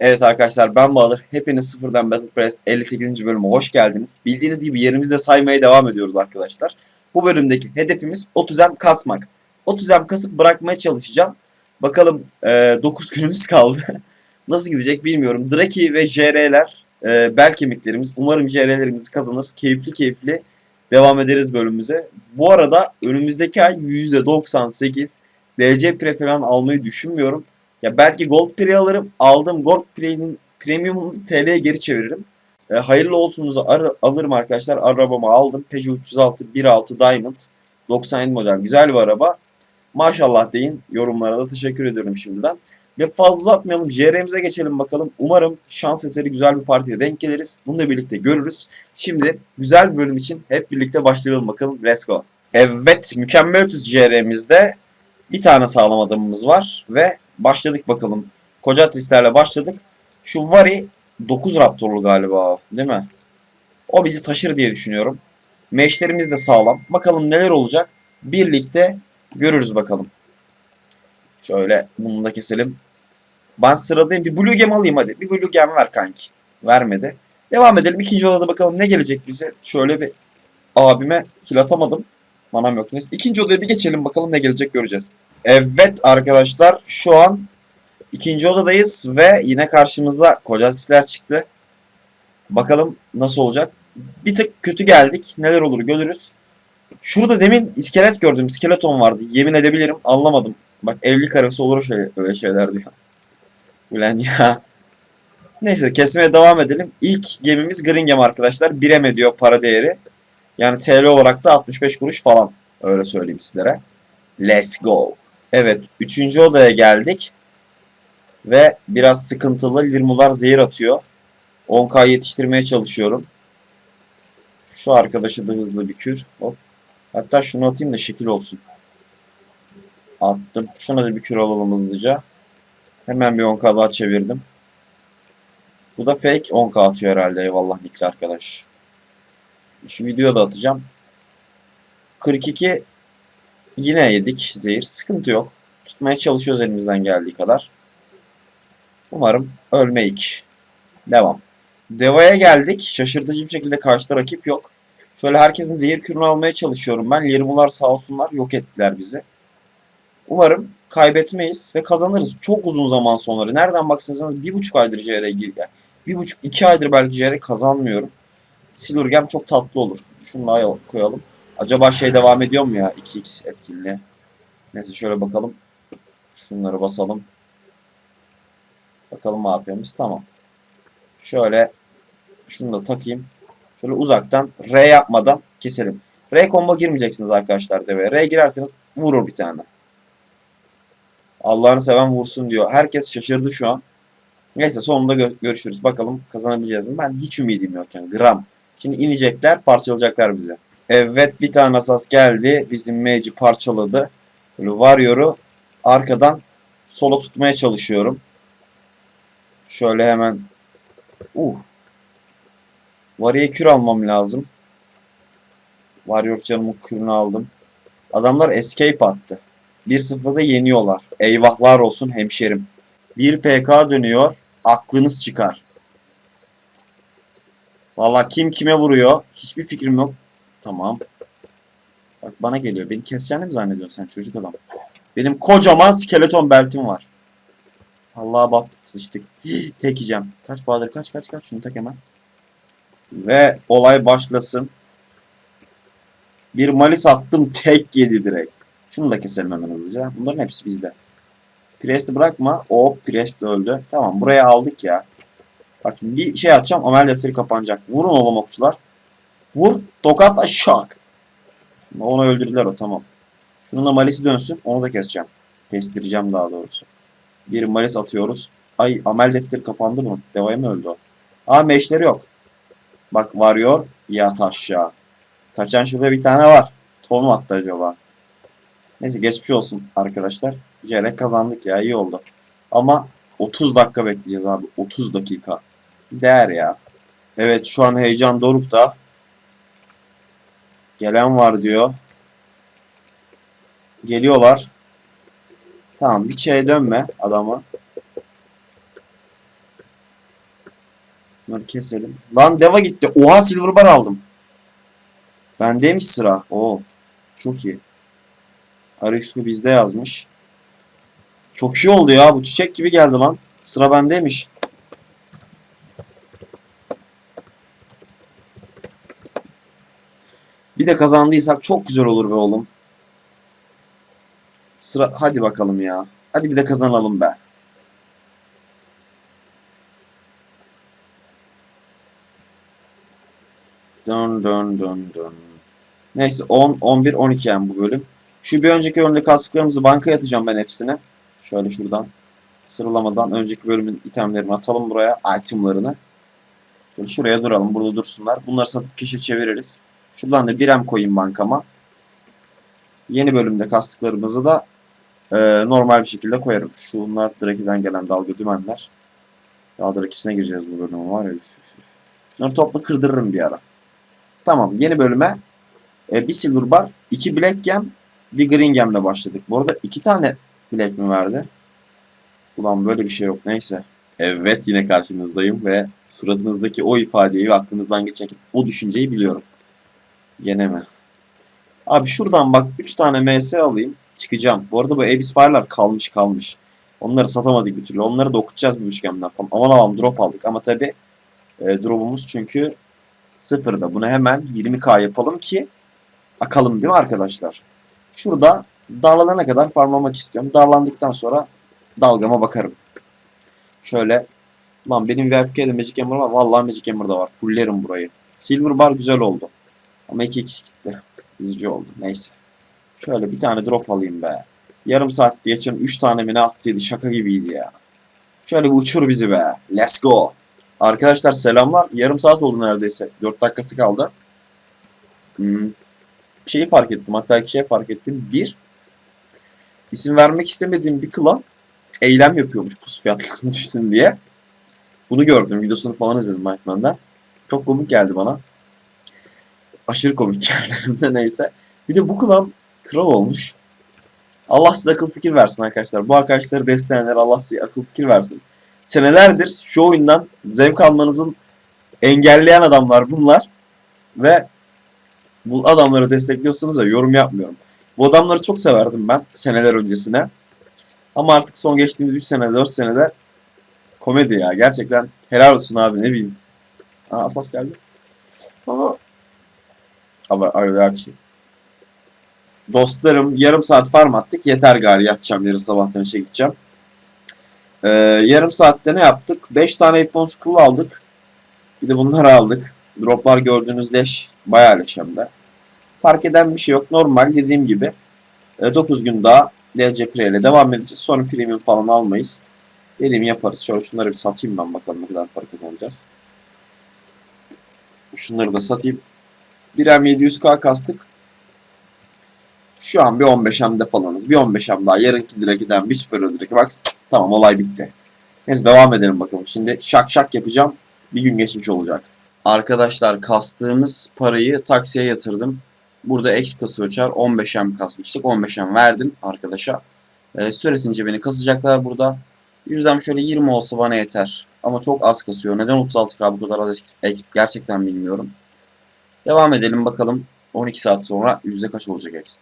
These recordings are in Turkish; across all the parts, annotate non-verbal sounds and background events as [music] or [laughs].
Evet arkadaşlar ben Bahadır. Hepiniz sıfırdan Battle Press 58. bölüme hoş geldiniz. Bildiğiniz gibi yerimizde saymaya devam ediyoruz arkadaşlar. Bu bölümdeki hedefimiz 30M kasmak. 30M kasıp bırakmaya çalışacağım. Bakalım e, 9 günümüz kaldı. [laughs] Nasıl gidecek bilmiyorum. Draki ve JR'ler e, bel kemiklerimiz. Umarım JR'lerimizi kazanır. Keyifli keyifli devam ederiz bölümümüze. Bu arada önümüzdeki ay %98 DC Pre falan almayı düşünmüyorum. Ya belki Gold Pre alırım. Aldım Gold Pre'nin Premium'unu TL'ye geri çeviririm. E, hayırlı olsunuzu ar- alırım arkadaşlar. Arabamı aldım. Peugeot 306 1.6 Diamond 97 model. Güzel bir araba. Maşallah deyin. Yorumlara da teşekkür ediyorum şimdiden. Ve fazla atmayalım. JR'mize geçelim bakalım. Umarım şans eseri güzel bir partiye denk geliriz. Bunu da birlikte görürüz. Şimdi güzel bir bölüm için hep birlikte başlayalım bakalım. Let's go. Evet mükemmel ötüz JR'mizde bir tane sağlam adamımız var ve başladık bakalım. Koca atrislerle başladık. Şu Vari 9 Raptorlu galiba değil mi? O bizi taşır diye düşünüyorum. Meşlerimiz de sağlam. Bakalım neler olacak. Birlikte görürüz bakalım. Şöyle bunu da keselim. Ben sıradayım. Bir Blue Gem alayım hadi. Bir Blue Gem ver kanki. Vermedi. Devam edelim. İkinci odada bakalım ne gelecek bize. Şöyle bir abime kill atamadım. Manam yok. Neyse. İkinci odaya bir geçelim bakalım ne gelecek göreceğiz. Evet arkadaşlar şu an ikinci odadayız ve yine karşımıza koca sisler çıktı. Bakalım nasıl olacak. Bir tık kötü geldik. Neler olur görürüz. Şurada demin iskelet gördüm. İskeleton vardı. Yemin edebilirim. Anlamadım. Bak evlilik arası olur şöyle öyle şeyler diyor. Ulan ya. Neyse kesmeye devam edelim. İlk gemimiz Green Gem arkadaşlar. 1 M diyor para değeri. Yani TL olarak da 65 kuruş falan. Öyle söyleyeyim sizlere. Let's go. Evet, üçüncü odaya geldik. Ve biraz sıkıntılı. Lirmular zehir atıyor. 10k yetiştirmeye çalışıyorum. Şu arkadaşı da hızlı bir kür. Hop. Hatta şunu atayım da şekil olsun. Attım. Şuna da bir kür alalım hızlıca. Hemen bir 10k daha çevirdim. Bu da fake 10k atıyor herhalde. Eyvallah Nikli arkadaş. Şu videoyu da atacağım. 42 Yine yedik zehir. Sıkıntı yok. Tutmaya çalışıyoruz elimizden geldiği kadar. Umarım ölmeyik. Devam. Deva'ya geldik. Şaşırtıcı bir şekilde karşıda rakip yok. Şöyle herkesin zehir kürünü almaya çalışıyorum ben. Lirmular sağ olsunlar yok ettiler bizi. Umarım kaybetmeyiz ve kazanırız. Çok uzun zaman sonra. Nereden baksanız bir buçuk aydır JR'ye gir. Bir buçuk iki aydır belki JR kazanmıyorum. Silurgem çok tatlı olur. Şunu koyalım. Acaba şey devam ediyor mu ya? 2x etkinliği. Neyse şöyle bakalım. Şunları basalım. Bakalım AP'miz tamam. Şöyle şunu da takayım. Şöyle uzaktan R yapmadan keselim. R combo girmeyeceksiniz arkadaşlar deveye. R girerseniz vurur bir tane. Allah'ını seven vursun diyor. Herkes şaşırdı şu an. Neyse sonunda gö görüşürüz. Bakalım kazanabileceğiz mi? Ben hiç ümidim yok yani. Gram. Şimdi inecekler, parçalayacaklar bize. Evet bir tane asas geldi. Bizim Mage'i parçaladı. Böyle Warrior'u arkadan sola tutmaya çalışıyorum. Şöyle hemen uh. Warrior'a kür almam lazım. Warrior canımın kürünü aldım. Adamlar escape attı. 1-0'da yeniyorlar. Eyvahlar olsun hemşerim. 1 PK dönüyor. Aklınız çıkar. Valla kim kime vuruyor? Hiçbir fikrim yok. Tamam. Bak bana geliyor. Beni keseceğini mi zannediyorsun sen çocuk adam? Benim kocaman skeleton beltim var. Allah'a battık sıçtık. Tek. Kaç Bahadır kaç kaç kaç. Şunu tek hemen. Ve olay başlasın. Bir malis attım tek yedi direkt. Şunu da keselim hemen hızlıca. Bunların hepsi bizde. Priest'i bırakma. O Priest öldü. Tamam buraya aldık ya. Bak bir şey atacağım. Amel defteri kapanacak. Vurun oğlum okçular. Vur. Tokatla şak. Şimdi onu öldürdüler o tamam. Şunun da malisi dönsün. Onu da keseceğim. Kestireceğim daha doğrusu. Bir malis atıyoruz. Ay amel defteri kapandı mı? Devaya mı öldü o? Aa meşleri yok. Bak varıyor. Yat aşağı. Kaçan şurada bir tane var. Mu attı acaba? Neyse geçmiş olsun arkadaşlar. Yere kazandık ya iyi oldu. Ama 30 dakika bekleyeceğiz abi. 30 dakika. Değer ya. Evet şu an heyecan dorukta. Gelen var diyor. Geliyorlar. Tamam bir şeye dönme adama. Bunları keselim. Lan deva gitti. Oha silver bar aldım. Bendeymiş sıra. Oo. Çok iyi. Arexu bizde yazmış. Çok iyi oldu ya. Bu çiçek gibi geldi lan. Sıra bendeymiş. Bir de kazandıysak çok güzel olur be oğlum. Sıra hadi bakalım ya. Hadi bir de kazanalım be. Dön dön dön dön. Neyse 10, 11, 12 yani bu bölüm. Şu bir önceki bölümde kastıklarımızı bankaya atacağım ben hepsine. Şöyle şuradan sıralamadan önceki bölümün itemlerini atalım buraya. Itemlarını. Şöyle şuraya duralım. Burada dursunlar. Bunları satıp kişi çeviririz. Şuradan da bir em koyayım bankama. Yeni bölümde kastıklarımızı da e, normal bir şekilde koyarım. Şunlar Draki'den gelen dalga dümenler. Daha Draki'sine gireceğiz bu bölüme var ya. Üf, üf, üf. Şunları topla kırdırırım bir ara. Tamam yeni bölüme e, bir silver bar, iki black gem, bir green gemle başladık. Bu arada iki tane black mi verdi? Ulan böyle bir şey yok neyse. Evet yine karşınızdayım ve suratınızdaki o ifadeyi ve aklınızdan geçen o düşünceyi biliyorum. Gene mi? Abi şuradan bak 3 tane MS alayım. Çıkacağım. Bu arada bu Abyss Fire'lar kalmış kalmış. Onları satamadık bir türlü. Onları da okutacağız bir üçgemden falan. Aman Allah'ım drop aldık ama tabi e, drop'umuz çünkü sıfırda. Bunu hemen 20k yapalım ki akalım değil mi arkadaşlar? Şurada darlanana kadar farmlamak istiyorum. Darlandıktan sonra dalgama bakarım. Şöyle. Lan benim VIP'de Magic Hammer var. Vallahi Magic Hammer da var. Fulllerim burayı. Silver bar güzel oldu. Ama 2x gitti. Üzücü oldu. Neyse. Şöyle bir tane drop alayım be. Yarım saat geçen 3 tane mi ne attıydı. Şaka gibiydi ya. Şöyle bir uçur bizi be. Let's go. Arkadaşlar selamlar. Yarım saat oldu neredeyse. 4 dakikası kaldı. Hmm. Bir şeyi fark ettim. Hatta iki şey fark ettim. Bir, isim vermek istemediğim bir klan eylem yapıyormuş pus fiyatlarını [laughs] düşsün diye. Bunu gördüm. Videosunu falan izledim Mikeman'dan. Çok komik geldi bana. Aşırı komik [laughs] geldi neyse. Bir de bu klan kral olmuş. Allah size akıl fikir versin arkadaşlar. Bu arkadaşları besleyenler Allah size akıl fikir versin. Senelerdir şu oyundan zevk almanızın engelleyen adamlar bunlar. Ve bu adamları destekliyorsunuz da yorum yapmıyorum. Bu adamları çok severdim ben seneler öncesine. Ama artık son geçtiğimiz 3 sene 4 senede komedi ya. Gerçekten helal olsun abi ne bileyim. Aa, asas geldi. Ama ama öyle açayım. Dostlarım yarım saat farm attık. Yeter gari yatacağım yarın sabahtan işe gideceğim. Ee, yarım saatte ne yaptık? 5 tane Epon Scroll aldık. Bir de bunları aldık. Droplar gördüğünüz leş. Bayağı leş hem de. Fark eden bir şey yok. Normal dediğim gibi. 9 gün daha DLC Pre ile devam edeceğiz. Sonra premium falan almayız. Dediğimi yaparız. Şöyle şunları bir satayım ben bakalım ne kadar para kazanacağız. Şunları da satayım. 1M 700k kastık. Şu an bir 15M'de falanız. Bir 15M daha. Yarınki direkiden bir süper direkt. Bak tamam olay bitti. Neyse devam edelim bakalım. Şimdi şak şak yapacağım. Bir gün geçmiş olacak. Arkadaşlar kastığımız parayı taksiye yatırdım. Burada exp kasıyor çar. 15M kasmıştık. 15M verdim arkadaşa. Ee, süresince beni kasacaklar burada. Yüzden şöyle 20 olsa bana yeter. Ama çok az kasıyor. Neden 36k bu kadar az exp gerçekten bilmiyorum. Devam edelim bakalım. 12 saat sonra yüzde kaç olacak exp.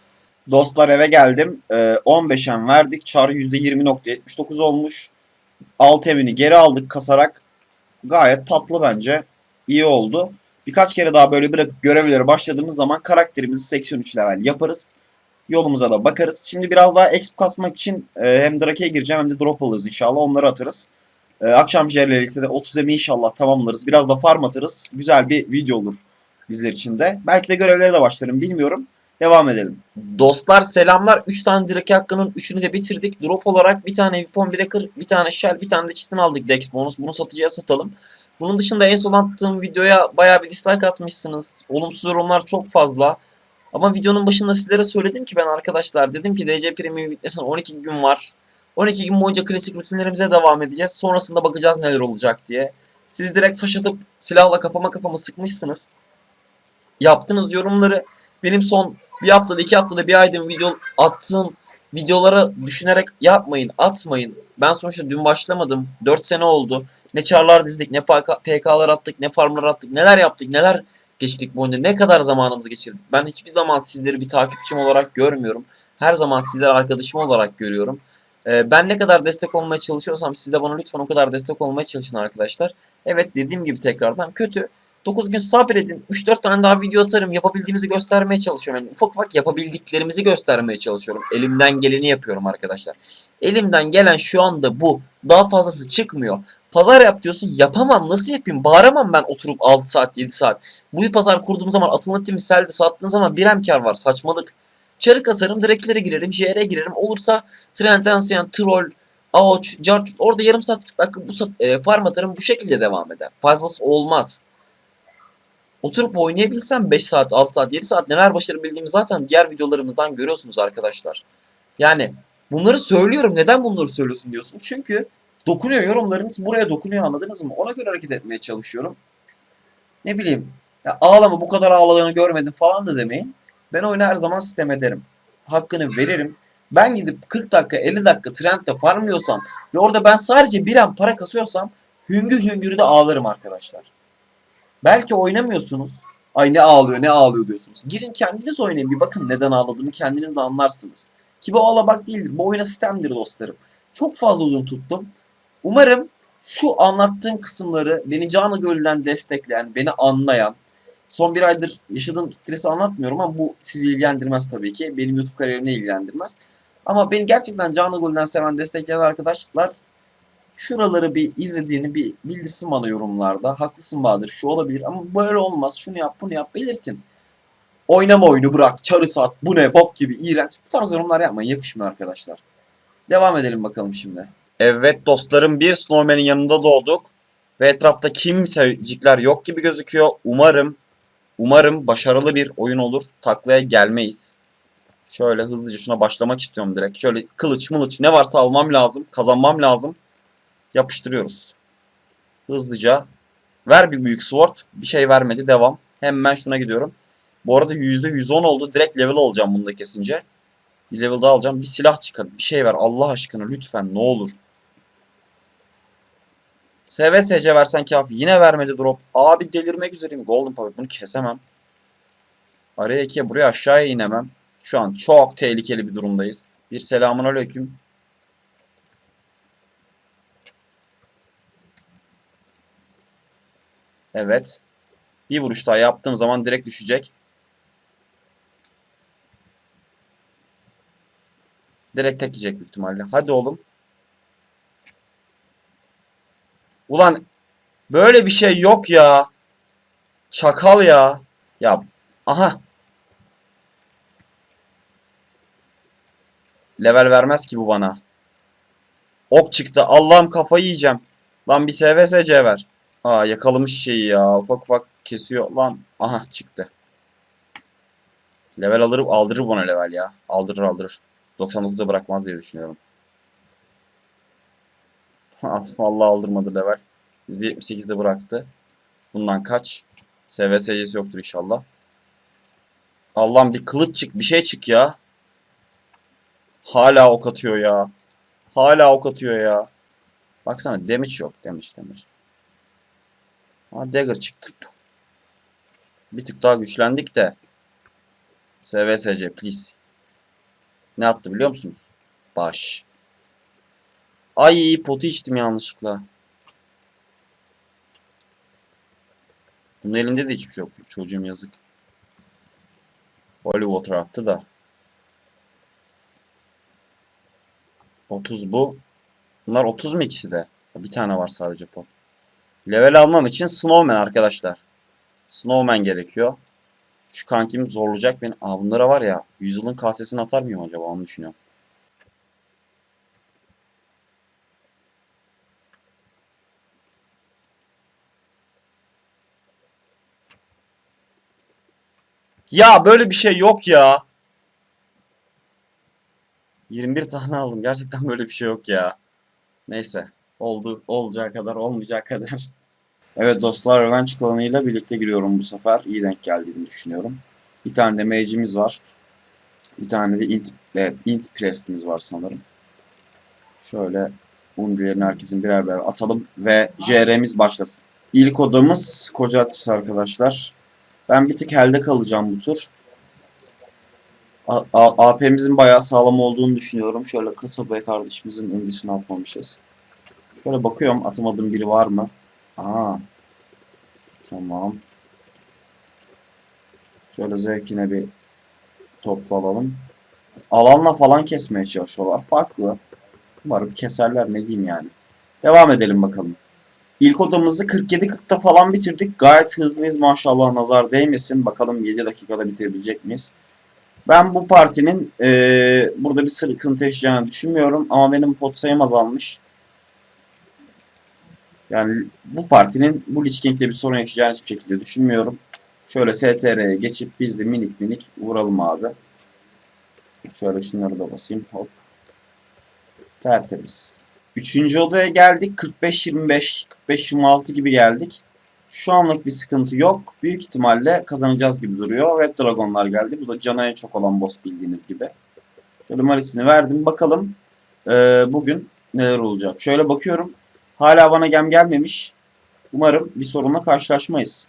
Dostlar eve geldim. Ee, 15M verdik. Çar %20.79 olmuş. Alt evini geri aldık kasarak. Gayet tatlı bence. İyi oldu. Birkaç kere daha böyle bırakıp görevlere başladığımız zaman karakterimizi 83 level yaparız. Yolumuza da bakarız. Şimdi biraz daha exp kasmak için e, hem Drake'ye gireceğim hem de drop alırız inşallah. Onları atarız. E, akşam jerleri de 30 emi inşallah tamamlarız. Biraz da farm atarız. Güzel bir video olur bizler için de. Belki de görevlere de başlarım bilmiyorum. Devam edelim. Dostlar selamlar. 3 tane Drake hakkının 3'ünü de bitirdik. Drop olarak bir tane Weapon Breaker, bir tane Shell, bir tane de Chitin aldık Dex bonus. Bunu satıcıya satalım. Bunun dışında en son attığım videoya bayağı bir dislike atmışsınız. Olumsuz yorumlar çok fazla. Ama videonun başında sizlere söyledim ki ben arkadaşlar dedim ki DC Premium bitmesine 12 gün var. 12 gün boyunca klasik rutinlerimize devam edeceğiz. Sonrasında bakacağız neler olacak diye. Siz direkt taş atıp silahla kafama kafama sıkmışsınız. Yaptığınız yorumları benim son bir haftada iki haftada bir aydır video attığım videolara düşünerek yapmayın, atmayın. Ben sonuçta dün başlamadım. 4 sene oldu. Ne çarlar dizdik, ne PK, PK'lar attık, ne farmlar attık, neler yaptık, neler geçtik bu oyunda, ne kadar zamanımızı geçirdik. Ben hiçbir zaman sizleri bir takipçim olarak görmüyorum. Her zaman sizleri arkadaşım olarak görüyorum. Ee, ben ne kadar destek olmaya çalışıyorsam siz de bana lütfen o kadar destek olmaya çalışın arkadaşlar. Evet dediğim gibi tekrardan kötü. 9 gün sabredin. 3-4 tane daha video atarım. Yapabildiğimizi göstermeye çalışıyorum. Yani ufak ufak yapabildiklerimizi göstermeye çalışıyorum. Elimden geleni yapıyorum arkadaşlar. Elimden gelen şu anda bu. Daha fazlası çıkmıyor. Pazar yap diyorsun. Yapamam. Nasıl yapayım? Bağıramam ben oturup 6 saat 7 saat. Bu pazar kurduğum zaman atılım selde sattığın zaman bir kar var. Saçmalık. Çarı kasarım. Direklere girerim. JR'e girerim. Olursa Trend Ancient, Troll, Aoç, Car orada yarım saat 40 dakika bu saat, e, farm atarım bu şekilde devam eder. Fazlası olmaz. Oturup oynayabilsem 5 saat, 6 saat, 7 saat neler başarabildiğimi zaten diğer videolarımızdan görüyorsunuz arkadaşlar. Yani bunları söylüyorum. Neden bunları söylüyorsun diyorsun. Çünkü dokunuyor yorumlarınız buraya dokunuyor anladınız mı? Ona göre hareket etmeye çalışıyorum. Ne bileyim ya ağlama bu kadar ağladığını görmedim falan da demeyin. Ben oyunu her zaman sistem ederim. Hakkını veririm. Ben gidip 40 dakika 50 dakika trendde farmlıyorsam ve orada ben sadece bir an para kasıyorsam hüngür hüngür de ağlarım arkadaşlar. Belki oynamıyorsunuz. Ay ne ağlıyor ne ağlıyor diyorsunuz. Girin kendiniz oynayın bir bakın neden ağladığını kendiniz de anlarsınız. Ki bu ağlamak değildir. Bu oyuna sistemdir dostlarım. Çok fazla uzun tuttum. Umarım şu anlattığım kısımları beni canı gönülden destekleyen, beni anlayan, son bir aydır yaşadığım stresi anlatmıyorum ama bu sizi ilgilendirmez tabii ki. Benim YouTube kariyerimi ilgilendirmez. Ama beni gerçekten canı gönülden seven, destekleyen arkadaşlar şuraları bir izlediğini bir bildirsin bana yorumlarda. Haklısın Bahadır şu olabilir ama böyle olmaz. Şunu yap bunu yap belirtin. Oynama oyunu bırak. Çarı sat. Bu ne bok gibi iğrenç. Bu tarz yorumlar yapmayın. Yakışmıyor arkadaşlar. Devam edelim bakalım şimdi. Evet dostlarım bir Snowman'in yanında doğduk. Ve etrafta kimsecikler yok gibi gözüküyor. Umarım umarım başarılı bir oyun olur. Taklaya gelmeyiz. Şöyle hızlıca şuna başlamak istiyorum direkt. Şöyle kılıç mılıç ne varsa almam lazım. Kazanmam lazım. Yapıştırıyoruz. Hızlıca. Ver bir büyük sword. Bir şey vermedi. Devam. Hemen şuna gidiyorum. Bu arada %110 oldu. Direkt level alacağım bunu da kesince. Bir level daha alacağım. Bir silah çıkar. Bir şey ver. Allah aşkına lütfen ne olur. SVSC versen kafi. Yine vermedi drop. Abi delirmek üzereyim. Golden Power. Bunu kesemem. Araya ikiye buraya aşağıya inemem. Şu an çok tehlikeli bir durumdayız. Bir selamun aleyküm. Evet. Bir vuruş daha yaptığım zaman direkt düşecek. Direkt tek yiyecek büyük ihtimalle. Hadi oğlum. Ulan böyle bir şey yok ya. Çakal ya. Ya aha. Level vermez ki bu bana. Ok çıktı. Allah'ım kafayı yiyeceğim. Lan bir SVSC ver. Aa yakalamış şeyi ya. Ufak ufak kesiyor. Lan aha çıktı. Level alır, aldırır bana level ya. Aldırır aldırır. 99'da bırakmaz diye düşünüyorum. Vallahi aldırmadı level. 78'de bıraktı. Bundan kaç? SVS'cisi yoktur inşallah. Allah'ım bir kılıç çık, bir şey çık ya. Hala ok atıyor ya. Hala ok atıyor ya. Baksana damage yok. Damage damage. Ha dagger çıktı. Bir tık daha güçlendik de. SVSC please. Ne attı biliyor musunuz? Baş. Ay potu içtim yanlışlıkla. Bunun elinde de hiçbir şey yok. Çocuğum yazık. Water attı da. 30 bu. Bunlar 30 mu ikisi de? Bir tane var sadece pot. Level almam için Snowman arkadaşlar. Snowman gerekiyor. Şu kankim zorlayacak beni. Aa bunlara var ya. Yüzyılın kasesini atar mıyım acaba onu düşünüyorum. Ya böyle bir şey yok ya. 21 tane aldım. Gerçekten böyle bir şey yok ya. Neyse. Oldu. Olacağı kadar olmayacağı kadar. Evet dostlar Revenge klanıyla birlikte giriyorum bu sefer. İyi denk geldiğini düşünüyorum. Bir tane de mage'imiz var. Bir tane de int, e, int prest'imiz var sanırım. Şöyle Undilerini herkesin birer birer atalım ve JR'miz başlasın. İlk odamız Kocaadres arkadaşlar. Ben bir tık elde kalacağım bu tur. AP'mizin bayağı sağlam olduğunu düşünüyorum. Şöyle kasabaya kardeşimizin undisini atmamışız. Şöyle bakıyorum atamadığım biri var mı? Aa. Tamam. Şöyle zevkine bir toplayalım. Alanla falan kesmeye çalışıyorlar. Farklı. Umarım keserler ne diyeyim yani. Devam edelim bakalım. İlk odamızı 47-40'ta falan bitirdik. Gayet hızlıyız maşallah nazar değmesin. Bakalım 7 dakikada bitirebilecek miyiz? Ben bu partinin eee, burada bir sıkıntı yaşayacağını düşünmüyorum. Ama benim pot sayım azalmış. Yani bu partinin bu Lich King'de bir sorun yaşayacağını hiçbir şekilde düşünmüyorum. Şöyle STR'ye geçip biz de minik minik vuralım abi. Şöyle şunları da basayım. Hop. Tertemiz. Üçüncü odaya geldik. 45-25, 45-26 gibi geldik. Şu anlık bir sıkıntı yok. Büyük ihtimalle kazanacağız gibi duruyor. Red Dragon'lar geldi. Bu da cana en çok olan boss bildiğiniz gibi. Şöyle Malis'ini verdim. Bakalım eee, bugün neler olacak. Şöyle bakıyorum. Hala bana gem gelmemiş. Umarım bir sorunla karşılaşmayız.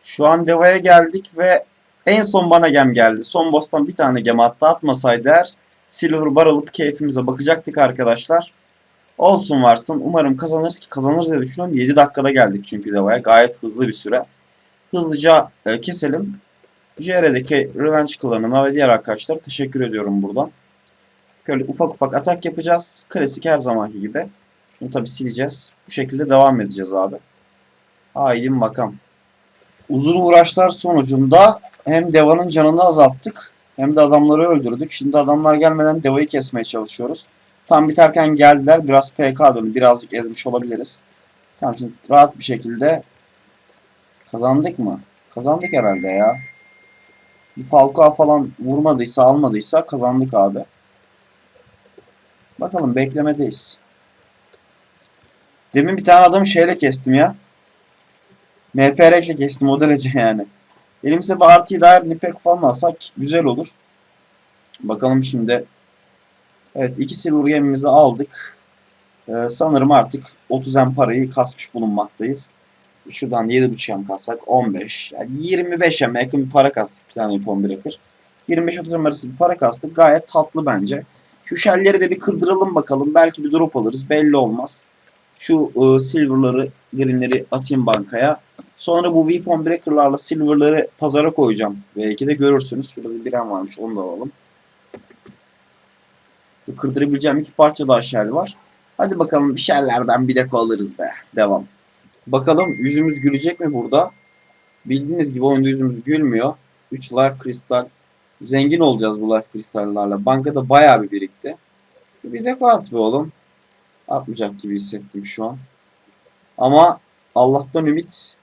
Şu an Deva'ya geldik ve en son bana gem geldi. Son boss'tan bir tane gem hatta atmasaydı eğer Silver Bar alıp keyfimize bakacaktık arkadaşlar. Olsun varsın. Umarım kazanırız ki kazanırız diye düşünüyorum. 7 dakikada geldik çünkü Deva'ya. Gayet hızlı bir süre. Hızlıca e, keselim. JR'deki Revenge klanına ve diğer arkadaşlar teşekkür ediyorum buradan. Böyle ufak ufak atak yapacağız. Klasik her zamanki gibi. Şunu tabi sileceğiz. Bu şekilde devam edeceğiz abi. Haydi bakalım. Uzun uğraşlar sonucunda hem Deva'nın canını azalttık hem de adamları öldürdük. Şimdi adamlar gelmeden Deva'yı kesmeye çalışıyoruz. Tam biterken geldiler. Biraz PK döndü. Birazcık ezmiş olabiliriz. Tamam şimdi rahat bir şekilde kazandık mı? Kazandık herhalde ya. Bu Falcao falan vurmadıysa almadıysa kazandık abi. Bakalım beklemedeyiz. Demin bir tane adamı şeyle kestim ya. MPR'le kestim o derece [laughs] yani. Elimizde bir artıya dair nipek falan alsak güzel olur. Bakalım şimdi. Evet iki silver gemimizi aldık. Ee, sanırım artık 30 M parayı kasmış bulunmaktayız. Şuradan 7.5 M kassak 15. Yani 25 M yakın bir para kastık bir tane ipon breaker. 25-30 M arası bir para kastık. Gayet tatlı bence. Şu shellleri de bir kırdıralım bakalım. Belki bir drop alırız. Belli olmaz. Şu e, silverları, greenleri atayım bankaya. Sonra bu weapon breaker'larla silver'ları pazara koyacağım. Belki de görürsünüz. Şurada bir biren varmış. Onu da alalım. Bu Kırdırabileceğim iki parça daha shell var. Hadi bakalım bir shell'lerden bir deko alırız be. Devam. Bakalım yüzümüz gülecek mi burada? Bildiğiniz gibi oyunda yüzümüz gülmüyor. 3 life kristal. Zengin olacağız bu life kristallerle. Bankada bayağı bir birikti. Bir deko at be oğlum. Atmayacak gibi hissettim şu an. Ama Allah'tan ümit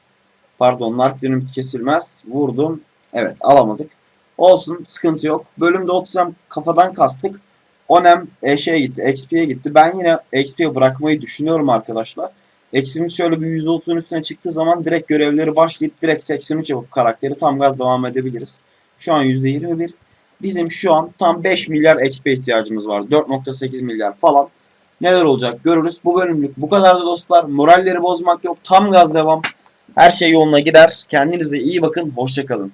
pardon Nark'tan ümit kesilmez. Vurdum. Evet alamadık. Olsun sıkıntı yok. Bölümde 30 hem kafadan kastık. 10 hem e, şeye gitti. XP'ye gitti. Ben yine XP'ye bırakmayı düşünüyorum arkadaşlar. XP'miz şöyle bir %30'un üstüne çıktığı zaman direkt görevleri başlayıp direkt 83 yapıp karakteri tam gaz devam edebiliriz. Şu an %21. Bizim şu an tam 5 milyar XP ihtiyacımız var. 4.8 milyar falan. Neler olacak görürüz. Bu bölümlük bu kadardı dostlar. Moralleri bozmak yok. Tam gaz devam. Her şey yoluna gider. Kendinize iyi bakın. Hoşçakalın.